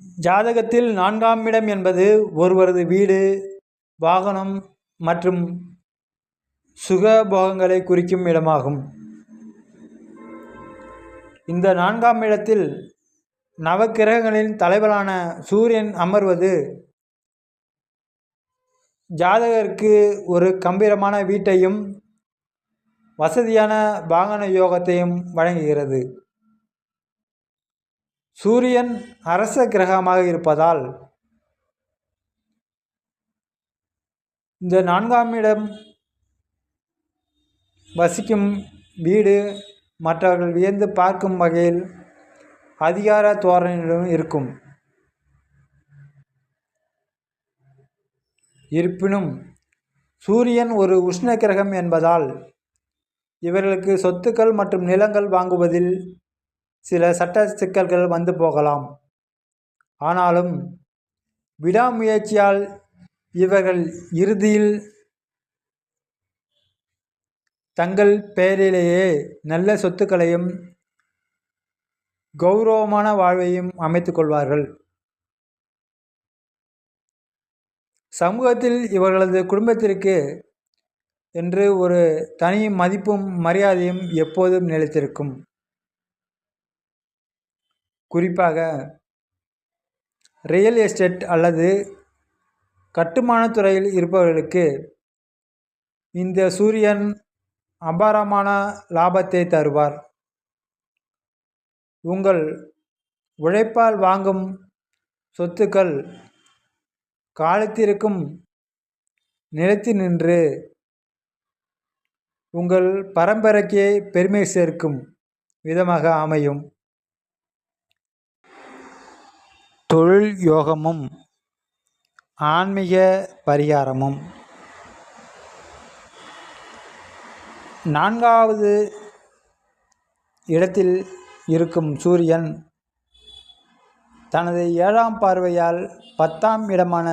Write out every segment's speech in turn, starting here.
ஜாதகத்தில் நான்காம் இடம் என்பது ஒருவரது வீடு வாகனம் மற்றும் சுகபோகங்களை குறிக்கும் இடமாகும். இந்த நான்காம் இடத்தில் நவக்கிரகங்களின் தலைவரான சூரியன் அமர்வது ஜாதகருக்கு ஒரு கம்பீரமான வீட்டையும் வசதியான வாகன யோகத்தையும் வழங்குகிறது. சூரியன் அரச கிரகமாக இருப்பதால் இந்த நான்காம் இடம் வசிக்கும் வீடு மற்றவர்கள் வியந்து பார்க்கும் வகையில் அதிகார தோரணையுடன் இருக்கும். இருப்பினும் சூரியன் ஒரு உஷ்ண கிரகம் என்பதால் இவர்களுக்கு சொத்துக்கள் மற்றும் நிலங்கள் வாங்குவதில் சில சட்ட சிக்கல்கள் வந்து போகலாம். ஆனாலும் விடாமுயற்சியால் இவர்கள் இறுதியில் தங்கள் பெயரிலேயே நல்ல சொத்துக்களையும் கௌரவமான வாழ்வையும் அமைத்து கொள்வார்கள். சமூகத்தில் இவர்களது குடும்பத்திற்கு என்று ஒரு தனி மதிப்பும் மரியாதையும் எப்போதும் நிலைத்திருக்கும். குறிப்பாக ரியல் எஸ்டேட் அல்லது கட்டுமானத் துறையில் இருப்பவர்களுக்கு இந்த சூரியன் அபாரமான லாபத்தை தருவார். உங்கள் உழைப்பால் வாங்கும் சொத்துக்கள் காலத்திற்கும் நிலைத்து நின்று உங்கள் பரம்பரைக்கே பெருமை சேர்க்கும் விதமாக அமையும். தொழில் யோகமும் ஆன்மீக பரிகாரமும். நான்காவது இடத்தில் இருக்கும் சூரியன் தனது ஏழாம் பார்வையால் பத்தாம் இடமான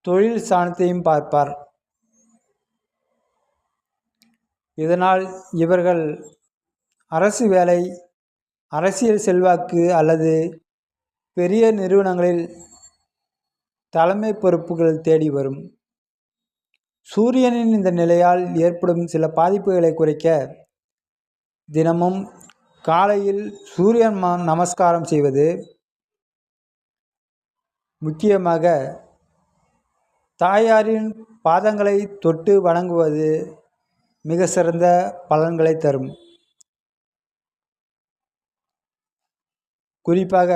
தொழில் ஸ்தானத்தையும் பார்ப்பார். இதனால் இவர்கள் அரசு வேலை அரசியல் செல்வாக்கு அல்லது பெரிய நிறுவனங்களில் தலைமை பொறுப்புகள் தேடி வரும். சூரியனின் இந்த நிலையால் ஏற்படும் சில பாதிப்புகளை குறைக்க தினமும் காலையில் சூரியன் நமஸ்காரம் செய்வது முக்கியமாக தாயாரின் பாதங்களை தொட்டு வணங்குவது மிக சிறந்த பலன்களை தரும். குறிப்பாக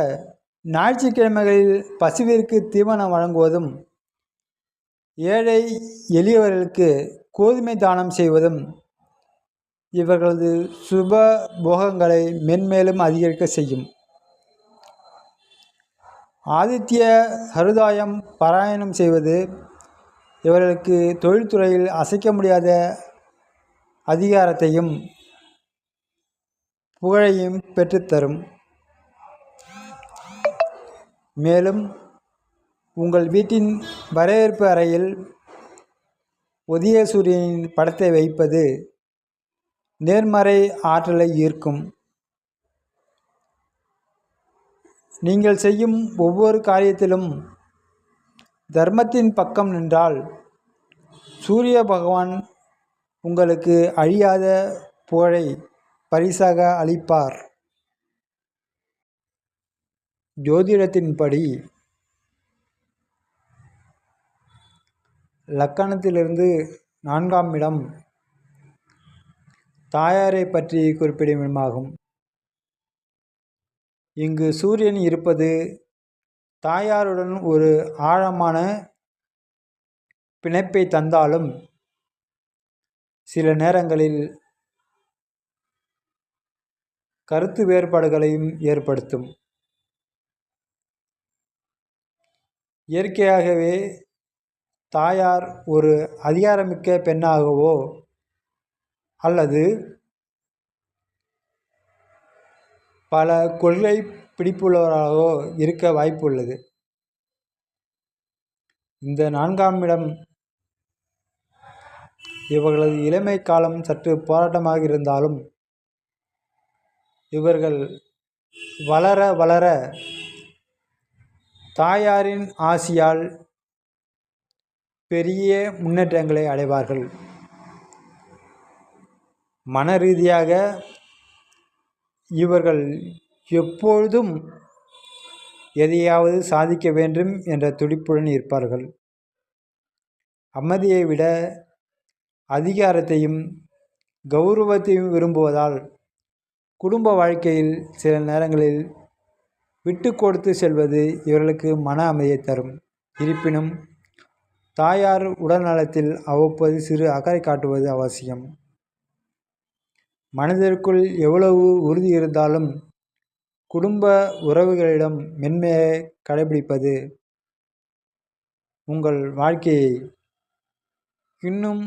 ஞாயிற்றுக்கிழமைகளில் பசுவிற்கு தீவனம் வழங்குவதும் ஏழை எளியவர்களுக்கு கோதுமை தானம் செய்வதும் இவர்களது சுப போகங்களை மென்மேலும் அதிகரிக்க செய்யும். ஆதித்ய ஹருதாயம் பாராயணம் செய்வது இவர்களுக்கு தொழில்துறையில் அசைக்க முடியாத அதிகாரத்தையும் புகழையும் பெற்றுத்தரும். மேலும் உங்கள் வீட்டின் வரவேற்பு அறையில் உதய சூரியனின் படத்தை வைப்பது நேர்மறை ஆற்றலை ஈர்க்கும். நீங்கள் செய்யும் ஒவ்வொரு காரியத்திலும் தர்மத்தின் பக்கம் நின்றால் சூரிய பகவான் உங்களுக்கு அழியாத புகழை பரிசாக அளிப்பார். ஜோதிடத்தின்படி லக்கணத்திலிருந்து நான்காம் இடம் தாயாரை பற்றி குறிப்பிடும் இடமாகும். இங்கு சூரியன் இருப்பது தாயாருடன் ஒரு ஆழமான பிணைப்பை தந்தாலும் சில நேரங்களில் கருத்து வேறுபாடுகளையும் ஏற்படுத்தும். இயற்கையாகவே தாயார் ஒரு அதிகாரமிக்க பெண்ணாகவோ அல்லது பல கொள்கை பிடிப்புள்ளவராகவோ இருக்க வாய்ப்புள்ளது. இந்த நான்காம் இடம் இவர்களது இளமை காலம் சற்று போராட்டமாக இருந்தாலும் இவர்கள் வளர வளர தாயாரின் ஆசியால் பெரிய முன்னேற்றங்களை அடைவார்கள். மன ரீதியாக இவர்கள் எப்பொழுதும் எதையாவது சாதிக்க வேண்டும் என்ற துடிப்புடன் இருப்பார்கள். அமைதியை விட அதிகாரத்தையும் கௌரவத்தையும் விரும்புவதால் குடும்ப வாழ்க்கையில் சில நேரங்களில் விட்டு கொடுத்து செல்வது இவர்களுக்கு மன அமைதியை தரும். இருப்பினும் தாயார் உடல்நலத்தில் அவ்வப்போது சிறு அக்கறை காட்டுவது அவசியம். மனதிற்குள் எவ்வளவு உறுதி இருந்தாலும் குடும்ப உறவுகளிடம் மென்மையை கடைபிடிப்பது உங்கள் வாழ்க்கையை இன்னும்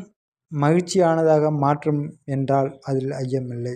மகிழ்ச்சியானதாக மாற்றும் என்றால் அதில் ஐயமில்லை.